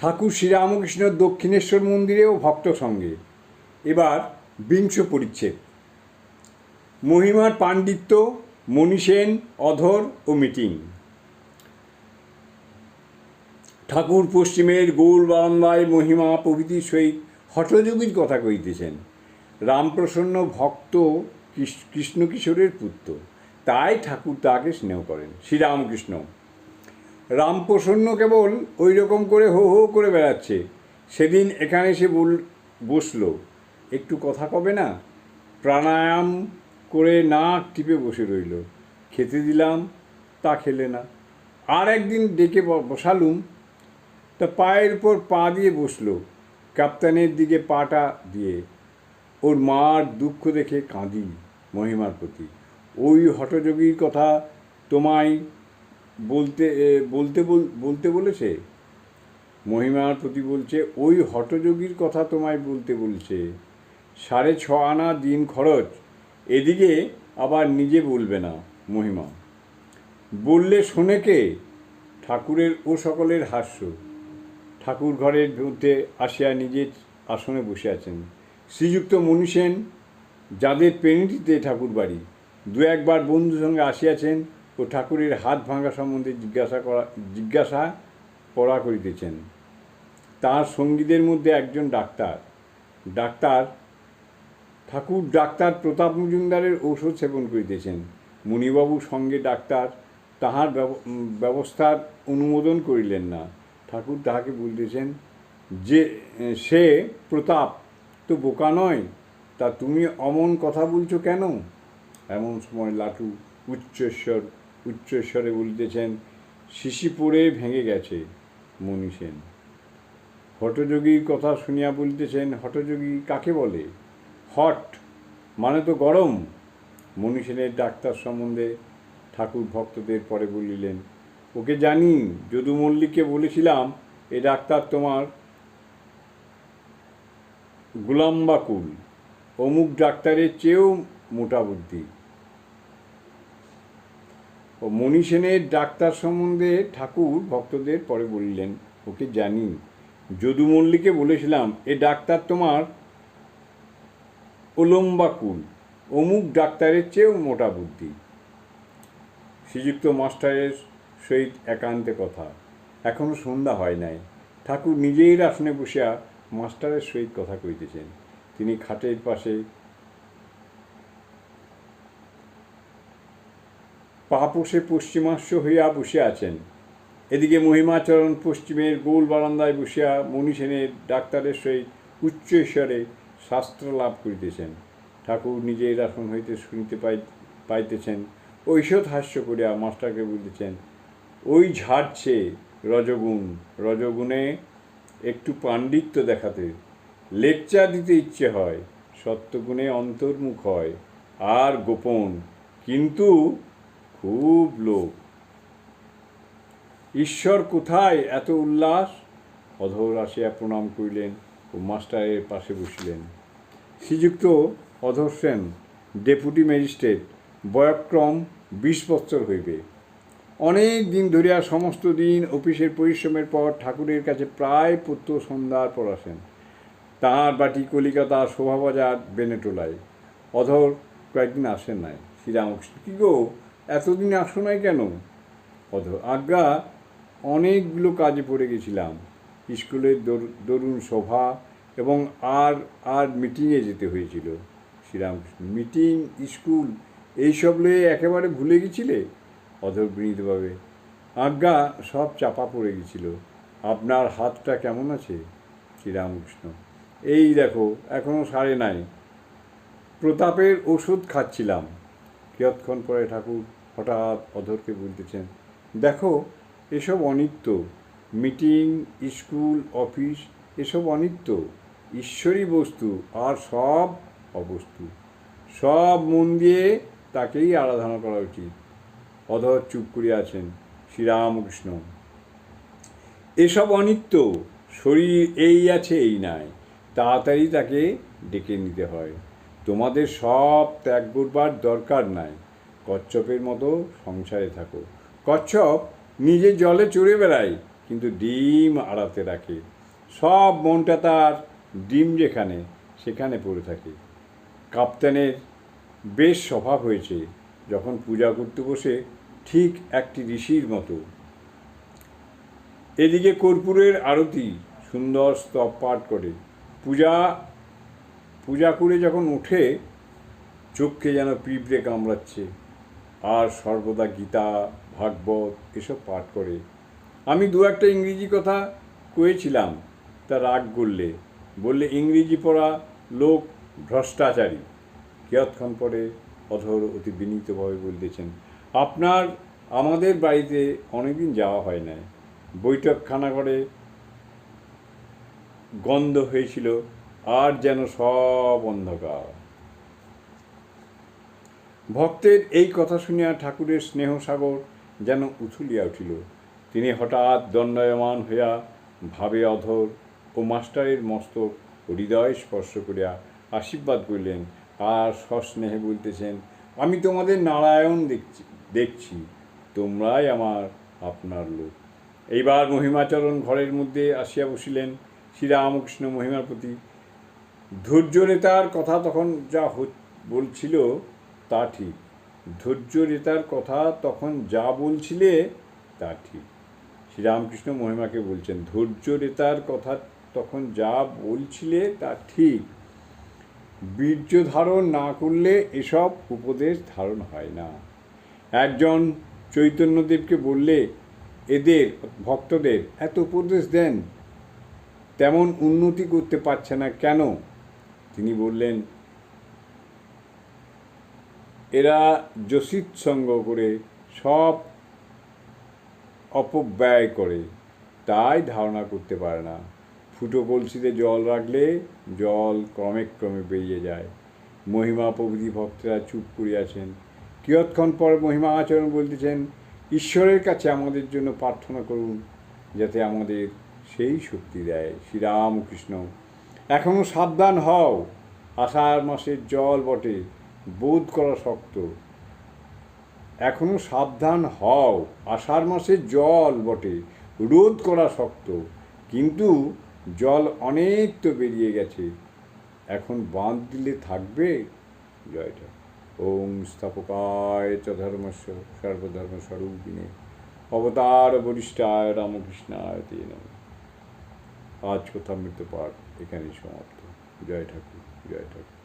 ঠাকুর শ্রীরামকৃষ্ণ দক্ষিণেশ্বর মন্দিরে ও ভক্ত সঙ্গে। এবার বিংশ পরিচ্ছেদ। মহিমার পাণ্ডিত্য মনীষেন অধর ও মিটিং। ঠাকুর পশ্চিমের গোল বারান্দায় মহিমা প্রভৃতির সহিত হঠযোগীর কথা কইতেছেন রামপ্রসন্ন ভক্ত কৃষ- কৃষ্ণকিশোরের পুত্র। তাই ঠাকুর তাকে স্নেহ করেন। শ্রীরামকৃষ্ণ রামপ্রসন্ন কেবল ওই রকম করে হো হো করে বেড়াচ্ছে। সেদিন এখানে এসে বল বসল। একটু কথা কবে না? প্রাণায়াম করে নাক টিপে বসে রইল। খেতে দিলাম, তা খেলে না। আর একদিন ডেকে বসালুম। তা পায়ের উপর পা দিয়ে বসল কাপ্তানের দিকে পাটা দিয়ে। ওর মার দুঃখ দেখে কাঁদি মহিমার প্রতি। ওই হঠযোগীর কথা তোমায় বলতে বলতে বল- বলতে বলেছে? মহিমার প্রতি বলছে, ওই হঠযোগীর কথা তোমায় বলতে বলছে। সাড়ে ছ আনা দিন খরচ, এদিকে আবার নিজে বলবে না মহিমা। বললে শোনে কে? ঠাকুরের ও সকলের হাস্য। ঠাকুর ঘরের মধ্যে আসিয়া নিজের আসনে বসে আছেন। শ্রীযুক্ত মনীষেন যাদের পেনিটিতে ঠাকুর বাড়ি দু একবার বন্ধুর সঙ্গে আসিয়াছেন ও ঠাকুরের হাত ভাঙা সম্বন্ধে জিজ্ঞাসা করা, জিজ্ঞাসা পড়া করিতেছেন। তার সঙ্গীদের মধ্যে একজন doctor. Doctor, Thakur doctor Pratap মজুমদারের ঔষধ সেবন করিতেছেন। মুনিবাবুর সঙ্গে ডাক্তার তাহার ব্যব- ব্যবস্থার অনুমোদন করিলেন না। ঠাকুর তাহাকে বলিতেছেন, যে, সে প্রতাপ, তো বোকা নয়। তা তুমি অমন কথা বলছো কেন? এমন সময় লাটু উচ্চস্বর উচ্চস্বরে বলিতেছেন শিশি পড়ে ভেঙে গেছে মণি সেন। হঠযোগীর কথা শুনিয়া বলিতেছেন, হঠযোগী কাকে বলে? হট মানে তো গরম। মণি সেনের ডাক্তার সম্বন্ধে ঠাকুর ভক্তদের পরে বলিলেন, ওকে জানি, যদু মল্লিককে বলেছিলাম, এ ডাক্তার তোমার গুলাম্বাকুল। অমুক ডাক্তারের চেয়েও মোটা বুদ্ধি। ও মণি সেনের ডাক্তার সম্বন্ধে ঠাকুর ভক্তদের পরে বললেন, ওকে জানি। যদু মল্লিকে বলেছিলাম, এ ডাক্তার তোমার ওলম্বাকুল অমুক ডাক্তারের চেয়েও মোটা বুদ্ধি। শ্রীযুক্ত মাস্টারের সহিত একান্তে কথা। এখনও সন্ধ্যা হয় নাই। ঠাকুর নিজেই আসনে বসিয়া মাস্টারের সহিত কথা কইতেছেন। তিনি খাটের পাশে পা পোষে পশ্চিমাস্য হইয়া বসে আছেন। এদিকে মহিমাচরণ পশ্চিমের গোল বারান্দায় বসিয়া মণি সেনের ডাক্তারের সহিত উচ্চ ঈশ্বরে শাস্ত্র লাভ করিতেছেন। ঠাকুর নিজের আসন হইতে শুনিতে পাই, পাইতেছেন। ঐষধ হাস্য করিয়া মাস্টারকে বলিতেছেন, ওই ঝাড়ছে রজগুণ, রজগুণে একটু পাণ্ডিত্য দেখাতে। লেকচার দিতে ইচ্ছে হয়, সত্যগুণে অন্তর্মুখ হয়, আর গোপন। কিন্তু খুব লোক ঈশ্বর কোথায়? এত উল্লাস? অধর আসিয়া প্রণাম করিলেন ও মাস্টারের পাশে বসিলেন। শ্রীযুক্ত অধর সেন, ডেপুটি ম্যাজিস্ট্রেট, বয়ক্রম বিশ বৎসর হইবে। অনেক দিন ধরিয়া সমস্ত দিন অফিসের পরিশ্রমের পর ঠাকুরের কাছে প্রায় প্রত্য সন্ধ্যার পর আসেন। তাঁর বাটি কলিকাতা শোভাবাজার বেনেটোলায়। অধর কয়েকদিন আসেন নাই। শ্রীরামকৃষ্ণ, কী গো? এতদিন আসো নাই কেন? অধর আজ্ঞা, অনেকগুলো কাজে পড়ে গেছিলাম। স্কুলের দর- দরুন সভা এবং আর আর মিটিংয়ে যেতে হয়েছিল। শ্রীরামকৃষ্ণ, মিটিং, স্কুল, এইসব লয়ে একেবারে ভুলে গেছিলে? অধর বিনীতভাবে, আজ্ঞা, সব চাপা পড়ে গেছিল। আপনার হাতটা কেমন আছে? শ্রীরামকৃষ্ণ, এই দেখো এখনও সারে নাই। প্রতাপের ওষুধ খাচ্ছিলাম। কিয়ৎক্ষণ পরে ঠাকুর হঠাৎ অধরকে বলতেছেন দেখো, এসব অনিত্য, মিটিং, স্কুল, অফিস, এসব অনিত্য, ঈশ্বরী বস্তু আর সব অবস্তু। সব মন দিয়ে তাকেই আরাধনা করা উচিত। অধর চুপ করিয়া আছেন শ্রীরামকৃষ্ণ। এসব অনিত্য, শরীর এই আছে, এই নাই। তাড়াতাড়ি তাকে ডেকে নিতে হয়। তোমাদের সব ত্যাগ করবার দরকার নাই। কচ্ছপের মতো সংসারে থাকো। কচ্ছপ নিজে জলে চড়ে বেড়ায়, কিন্তু ডিম আড়াতে রাখে। সব মনটা তার ডিম যেখানে, সেখানে পড়ে থাকে। কাপ্তানের বেশ স্বভাব হয়েছে যখন পূজা করতে বসে ঠিক একটি ঋষির মতো। এদিকে কর্পূরের আরতি সুন্দর স্তব পাঠ করে। পূজা পূজা করে যখন উঠে চোখকে যেন পিঁপড়ে কামড়াচ্ছে। আর সর্বদা গীতা, ভাগবত এসব পাঠ করে। আমি দু একটা ইংরেজি কথা কয়েছিলাম, তা রাগ করলে। বললে, ইংরেজি পড়া লোক ভ্রষ্টাচারী। কিয়ৎক্ষণ পরে অধর অতি বিনীতভাবে বলতেছেন, আপনার, আমাদের বাড়িতে অনেকদিন যাওয়া হয় না বৈঠকখানা করে গন্ধ হয়েছিল, আর যেন সব অন্ধকার। ভক্তের এই কথা শুনিয়া ঠাকুরের স্নেহসাগর যেন উথুলিয়া উঠিল। তিনি হঠাৎ দণ্ডায়মান হইয়া ভাবে অধর ও মাস্টারের মস্তক হৃদয় স্পর্শ করিয়া আশীর্বাদ করিলেন। আর সস্নেহে বলতেছেন, আমি তোমাদের নারায়ণ দেখছি দেখছি, তোমরাই আমার আপনার লোক। এইবার মহিমাচরণ ঘরের মধ্যে আসিয়া বসিলেন শ্রীরামকৃষ্ণ মহিমার প্রতি। ধৈর্য রেতার কথা তখন যা বলছিল তা ঠিক। ধৈর্য রেতার কথা তখন যা বলছিলে তা ঠিক। শ্রীরামকৃষ্ণ মহিমাকে বলছেন, ধৈর্য রেতার কথা তখন যা বলছিলে তা ঠিক। বীর্য ধারণ না করলে এসব উপদেশ ধারণ হয় না। একজন চৈতন্যদেবকে বললে, এদের, ভক্তদের এত উপদেশ দেন, তেমন উন্নতি করতে পারছে না কেন? তিনি বললেন এরা সঙ্গ করে সব অপব্যয় করে। তাই ধারণা করতে পারে না। ফুটো কলসিতে জল রাখলে জল ক্রমে ক্রমে বেরিয়ে যায়। মহিমা প্রভৃতি ভক্তরা চুপ করিয়াছেন। কিয়ৎক্ষণ পর মহিমা আচরণ বলতেছেন, ঈশ্বরের কাছে আমাদের জন্য প্রার্থনা করুন, যাতে আমাদের সেই শক্তি দেয়। শ্রীরামকৃষ্ণ এখনও সাবধান হও। আষাঢ় মাসের জল বটে। বোধ করা শক্ত। এখনও সাবধান হও, আষাঢ় মাসে জল বটে, রোধ করা শক্ত। কিন্তু জল অনেক তো বেরিয়ে গেছে। এখন বাঁধ দিলে থাকবে? জয়টা। ওম স্থাপকায় চ ধর্মস্য সর্বধর্ম স্বরূপিণে অবতার বরিষ্ঠায় রামকৃষ্ণায় তে নমঃ। আজ কথা মৃত্যু পাঠ এখানেই সমাপ্ত। জয় ঠাকুর জয় ঠাকুর।